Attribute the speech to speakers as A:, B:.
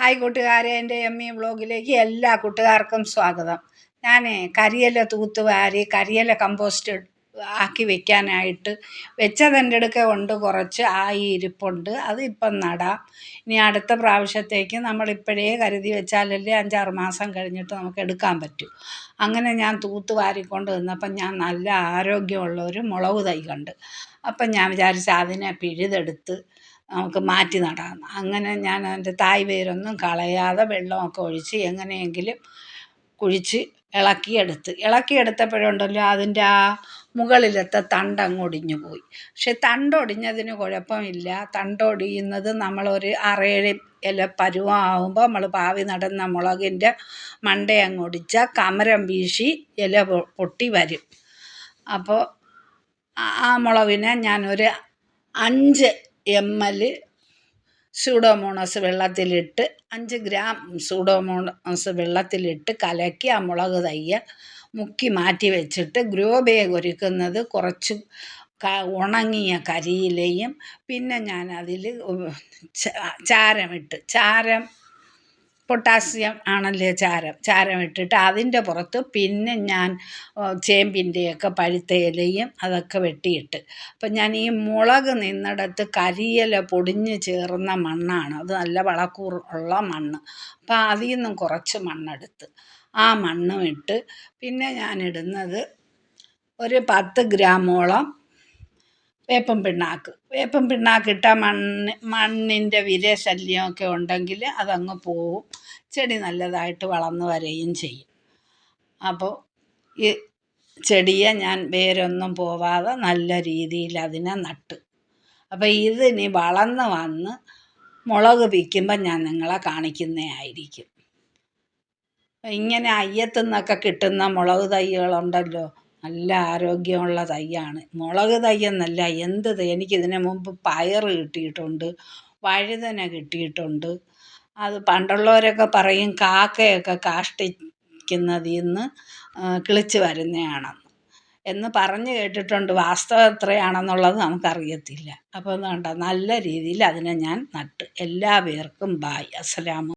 A: Hi കൂട്ടുകാരെ എന്റെ M E വ്ളോഗിലേക്ക് എല്ലാ കൂട്ടുകാർക്കും സ്വാഗതം. ഞാൻ കരിയില തൂത്തുവാരി കരിയില കമ്പോസ്റ്റ് ആക്കി വെക്കാനായിട്ട് വെച്ചതെന്റെ അടുക്ക ഉണ്ട്. കുറച്ച് ആയി ഇരിപ്പുണ്ട്. അത് ഇപ്പം നടാം. ഇനി അടുത്ത പ്രാവശ്യത്തേക്ക് നമ്മളിപ്പോഴേ കരുതി വെച്ചാലല്ലേ അഞ്ചാറ് മാസം കഴിഞ്ഞിട്ട് നമുക്ക് എടുക്കാൻ പറ്റും. അങ്ങനെ ഞാൻ തൂത്ത് വാരിക്കൊണ്ട് വന്നപ്പം ഞാൻ നല്ല ആരോഗ്യമുള്ള ഒരു മുളക് തൈ കണ്ട്. അപ്പം ഞാൻ വിചാരിച്ച അതിനെ പിഴുതെടുത്ത് നമുക്ക് മാറ്റി നടാം. അങ്ങനെ ഞാൻ അതിന്റെ തായ് വേരൊന്നും കളയാതെ വെള്ളമൊക്കെ ഒഴിച്ച് എങ്ങനെയെങ്കിലും കുഴിച്ച് ഇളക്കിയെടുത്ത്. ഇളക്കിയെടുത്തപ്പോഴുണ്ടല്ലോ അതിന്റെ ആ മുകളിലത്തെ തണ്ട് പോയി. പക്ഷെ തണ്ടൊടിഞ്ഞതിന് കുഴപ്പമില്ല. തണ്ടൊടിയുന്നത് നമ്മളൊരു ആറേഴ് ഇല പരുവമാകുമ്പോൾ നമ്മൾ പാവി നടന്ന മുളകിന്റെ മണ്ട അങ്ങ് ഒടിച്ചാൽ കമരം വീശി ഇല പൊട്ടി വരും. അപ്പോൾ ആ മുളകിനെ ഞാനൊരു അഞ്ച് എം എൽ സൂഡോമോണസ് വെള്ളത്തിലിട്ട് അഞ്ച് ഗ്രാം സൂഡോമോണസ് വെള്ളത്തിലിട്ട് കലക്കി ആ മുളക് തയ്യ. മുക്കി മാറ്റി വെച്ചിട്ട് ഗ്രോ ബാഗ് ഒരുക്കുന്നത് കുറച്ച് ഉണങ്ങിയ കരിയിലയും പിന്നെ ഞാൻ ചാരമിട്ട് ചാരം പൊട്ടാസ്യം ആണല്ലേ ചാരം? ചാരം ഇട്ടിട്ട് അതിന്റെ പുറത്ത് പിന്നെ ഞാൻ ചേമ്പിന്റെയൊക്കെ പഴുത്ത ഇലയും അതൊക്കെ വെട്ടിയിട്ട്. അപ്പം ഞാൻ ഈ മുളക് നിന്നിടത്ത് കരിയില പൊടിഞ്ഞ് ചേർന്ന മണ്ണാണ്. അത് നല്ല വളക്കൂർ ഉള്ള മണ്ണ്. അപ്പം അതിൽ നിന്നും കുറച്ച് മണ്ണെടുത്ത് ആ മണ്ണും ഇട്ട് പിന്നെ ഞാനിടുന്നത് ഒരു പത്ത് ഗ്രാമോളം വേപ്പൻ പിണ്ണാക്ക്. വേപ്പൻ ഇട്ടാൽ മണ്ണ് മണ്ണിന്റെ വിരശല്യമൊക്കെ ഉണ്ടെങ്കിൽ അതങ്ങ് പോവും. ചെടി നല്ലതായിട്ട് വളർന്നു വരികയും ചെയ്യും. അപ്പോൾ ഈ ചെടിയെ ഞാൻ വേരൊന്നും പോവാതെ നല്ല രീതിയിൽ അതിനെ നട്ട്. അപ്പോൾ ഇതിനി വളർന്ന് വന്ന് മുളക് പിക്കുമ്പോൾ ഞാൻ നിങ്ങളെ കാണിക്കുന്നതായിരിക്കും ഇങ്ങനെ അയ്യത്തു നിന്നൊക്കെ കിട്ടുന്ന മുളക് തൈകളുണ്ടല്ലോ. നല്ല ആരോഗ്യമുള്ള തൈയാണ്. മുളക് തയ്യെന്നല്ല എന്ത് എനിക്കിതിന് മുമ്പ് പയർ കിട്ടിയിട്ടുണ്ട് വഴുതന കിട്ടിയിട്ടുണ്ട്. അത് പണ്ടുള്ളവരൊക്കെ പറയും കാക്കയൊക്കെ കാഷ്ടിക്കുന്നതിൽ നിന്ന് കിളിച്ച് വരുന്നതാണെന്ന് എന്ന് പറഞ്ഞു കേട്ടിട്ടുണ്ട്. വാസ്തവം എത്രയാണെന്നുള്ളത് നമുക്കറിയത്തില്ല. അപ്പോൾ എന്താ നല്ല രീതിയിൽ അതിനെ ഞാൻ നട്ട്. എല്ലാ പേർക്കും ബായ്. അസ്സലാമു